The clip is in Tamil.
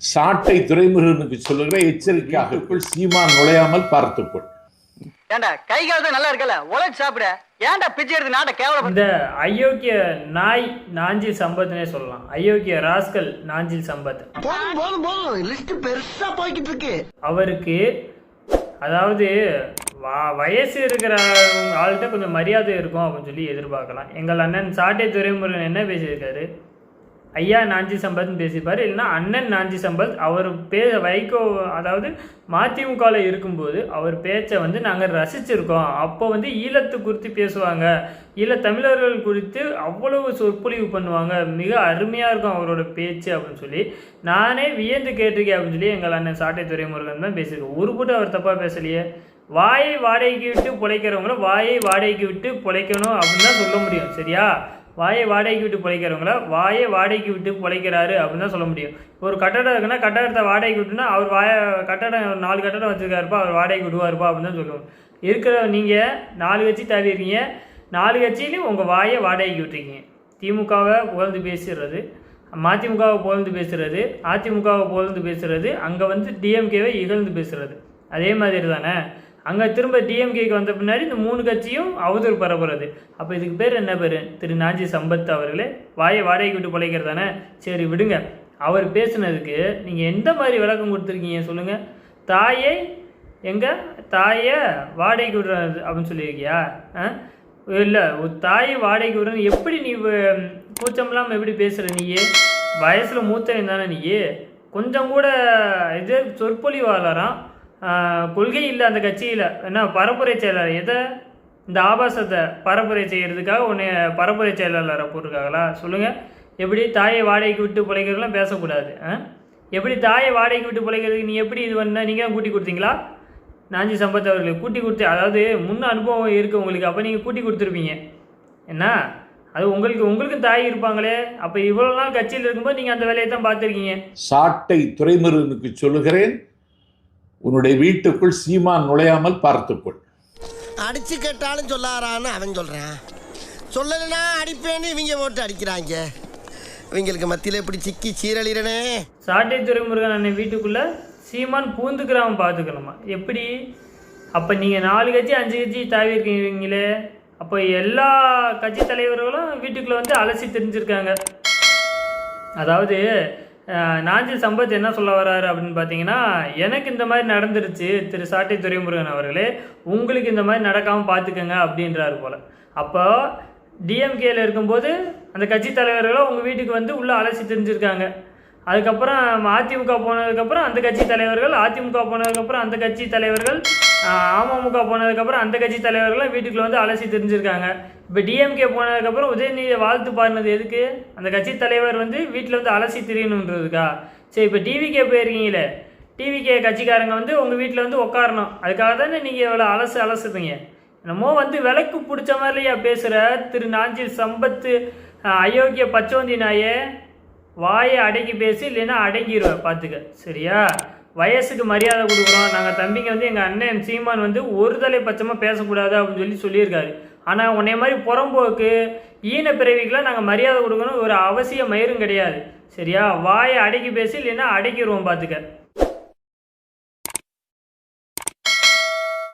சாட்டை துறைமுருகனுக்கு சொல்லுகிற எச்சரிக்கையாகக்குள் சீமான் நுழையாமல் பார்த்துக்கொள் ஏண்டா கை காலத்து நல்லா இருக்கல உழைச்சு சாப்பிட. ஏன்டா பிச்சை எடுத்து நாட்டை கேவலம் இந்த அயோக்கிய நாய் நாஞ்சில் சம்பத்னே சொல்லலாம். அயோக்கிய ராஸ்கல் நாஞ்சில் சம்பத் போதும் போதும் போதும். லிஸ்ட் பெருசா போய்கிட்டு இருக்கு. அவருக்கு அதாவது வ- வயசு இருக்கிற ஆள்கிட்ட கொஞ்சம் மரியாதை இருக்கும் அப்படின்னு சொல்லி எதிர்பார்க்கலாம். எங்கள் அண்ணன் சாட்டை துறைமுருகன் என்ன பேசியிருக்காரு? ஐயா நாஞ்சி சம்பத்னு பேசியிருப்பார். இல்லைன்னா அண்ணன் நாஞ்சி சம்பத் அவர் பே வைகோ அதாவது மதிமுகவில் இருக்கும்போது அவர் பேச்சை வந்து நாங்கள் ரசிச்சிருக்கோம். அப்போ வந்து ஈழத்து குறித்து பேசுவாங்க. ஈழ தமிழர்கள் குறித்து அவ்வளவு சொற்பொழிவு பண்ணுவாங்க. மிக அருமையாக இருக்கும் அவரோட பேச்சு அப்படின்னு சொல்லி. நானே வியந்து கேட்டிருக்கேன் அப்படின்னு சொல்லி எங்கள் அண்ணன் சாட்டை துறைமுருகன் தான் பேசியிருக்கேன் ஒரு போட்டு அவர் தப்பாக பேசலையே. வாயை வாடகைக்கு விட்டு பிழைக்கிறவங்கள வாயை வாடகைக்கு விட்டு பிழைக்கணும் அப்படின்னு தான் சொல்ல முடியும். சரியா? வாயை வாடகைக்கு விட்டு பிழைக்கிறவங்கள? வாயை வாடகைக்கு விட்டு பிழைக்கிறாரு அப்படின்னு தான் சொல்ல முடியும். ஒரு கட்டடம் இருக்குன்னா கட்டடத்தை வாடகைக்கு விட்டுனா அவர் வாய கட்டடம் ஒரு நாலு கட்டடம் வச்சுருக்காருப்பா அவர் வாடகைக்கு விடுவாருப்பா அப்படின்னு தான் சொல்லுவோம். இருக்கிற நீங்கள் நாலு கட்சி தாவி இருக்கீங்க. நாலு கட்சியிலையும் உங்கள் வாயை வாடகைக்கு விட்டுருக்கீங்க. திமுகவை புகழ்ந்து பேசுறது மதிமுகவை புகழ்ந்து பேசுறது அதிமுகவை புகழ்ந்து பேசுறது அங்கே வந்து டிஎம்கேவை இகழ்ந்து பேசுறது. அதே மாதிரி தானே? அங்கே திரும்ப டிஎம்கேக்கு வந்த பின்னாடி இந்த மூணு கட்சியும் அவதூறு பரப்புறது அப்போ இதுக்கு பேர் என்ன பேர்? திரு நாஞ்சி சம்பத் அவர்களே வாயை வாடகைக்கு விட்டு பிழைக்கிறதானே? சரி விடுங்க. அவர் பேசுனதுக்கு நீங்கள் எந்த மாதிரி விளக்கம் கொடுத்துருக்கீங்க சொல்லுங்கள் தாயை எங்கே? தாயை வாடகைக்கு விடுறது அப்படின்னு சொல்லியிருக்கியா? ஆ? இல்லை ஒரு தாயை வாடகைக்கு விடுறது எப்படி நீ கூச்சம்லாம் எப்படி பேசுகிற நீயே வயசில் மூத்தவன் தானே நீயே கொஞ்சம் கூட இது சொற்பொழிவாளராம். கொள்கை இல்லை அந்த கட்சியில். என்ன பரப்புரை செயலாளர். எதை? இந்த ஆபாசத்தை பரப்புரை செய்கிறதுக்காக ஒன்று பரப்புரை செயலாளரை போட்டிருக்காங்களா? சொல்லுங்கள் எப்படி தாயை வாடகைக்கு விட்டு பிழைக்கிறதுலாம் பேசக்கூடாது ஆ? எப்படி தாயை வாடகைக்கு விட்டு பிழைக்கிறதுக்கு நீ எப்படி இது பண்ண? நீங்கள் கூட்டி கொடுத்தீங்களா? நாஞ்சி சம்பத் அவர்களுக்கு கூட்டி கொடுத்து அதாவது முன்ன அனுபவம் இருக்குது உங்களுக்கு அப்போ நீங்கள் கூட்டி கொடுத்துருப்பீங்க. என்ன? அது உங்களுக்கு உங்களுக்கும் தாய் இருப்பாங்களே. அப்போ இவ்வளோ நாள் கட்சியில் இருக்கும்போது நீங்கள் அந்த வேலையை தான் பார்த்துருக்கீங்க. சாட்டை துறைமுருகனுக்கு சொல்லுகிறேன். உன்னுடைய வீட்டுக்குள் சீமான் நுழையாமல் பார்த்துக்கொள். அடிச்சு கேட்டாலும் சொல்லாரான்னு அவன் சொல்றான். சொல்லலைன்னா அடிப்பேன்னு இவங்க போட்டு அடிக்கிறாங்க. இவங்களுக்கு மத்தியில இப்படி சிக்கி சீரழிறனே? சாட்டை துறைமுருகன் அண்ணன் வீட்டுக்குள்ளே சீமான் பூந்துக்கிறாம பார்த்துக்கணுமா? எப்படி? அப்போ நீங்கள் நாலு கட்சி அஞ்சு கட்சி தாவி இருக்கீங்களே. அப்போ எல்லா கட்சி தலைவர்களும் வீட்டுக்குள்ளே வந்து அலசி தெரிஞ்சிருக்காங்க. அதாவது நாஞ்சில் சம்பத் என்ன சொல்ல வராரு அப்படின்னு பார்த்தீங்கன்னா எனக்கு இந்த மாதிரி நடந்துருச்சு திரு சாட்டை துரைமுருகன் அவர்களே உங்களுக்கு இந்த மாதிரி நடக்காமல் பார்த்துக்கங்க அப்படின்றாரு போல். அப்போ டிஎம்கேல இருக்கும்போது அந்த கட்சி தலைவர்களும் உங்கள் வீட்டுக்கு வந்து உள்ளே அலசி தெரிஞ்சிருக்காங்க. அதுக்கப்புறம் அதிமுக போனதுக்கப்புறம் அந்த கட்சி தலைவர்கள் அதிமுக போனதுக்கப்புறம் அந்த கட்சி தலைவர்கள் அமமுக போனதுக்கப்புறம் அந்த கட்சி தலைவர்கள்லாம் வீட்டுக்குள்ளே வந்து அலசி தெரிஞ்சிருக்காங்க. இப்போ டிஎம்கே போனதுக்கப்புறம் உதயநிதியை வாழ்த்து பாடினது எதுக்கு? அந்த கட்சி தலைவர் வந்து வீட்டில் வந்து அலசி திரியணுன்றதுக்கா? சரி இப்போ டிவிகே போயிருக்கீங்களே டிவிகே கட்சிக்காரங்க வந்து உங்கள் வீட்டில் வந்து உட்காரணும் அதுக்காக தானே நீங்கள் இவ்வளோ அலசு அலசுதுங்க என்னமோ வந்து விளக்கு பிடிச்ச மாதிரிலையா பேசுகிற திரு நாஞ்சில் சம்பத்து அயோக்கிய பச்சோந்தி நாயே. வாயை அடக்கி பேசி இல்லைன்னா அடங்கிடுவேன் பார்த்துக்க சரியா? வயசுக்கு மரியாதை கொடுக்குறோம். நாங்கள் தம்பிங்க வந்து எங்கள் அண்ணன் சீமான் வந்து ஒரு தலை பட்சமாக பேசக்கூடாது அப்படின்னு சொல்லி சொல்லியிருக்காரு. ஆனால் உன்னை மாதிரி புறம்போக்கு ஈன பிறவிக்கெலாம் நாங்கள் மரியாதை கொடுக்கணும். ஒரு அவசிய மயிரும் கிடையாது. சரியா? வாயை அடக்கி பேசி இல்லைன்னா அடக்கிடுவோம் பார்த்துக்க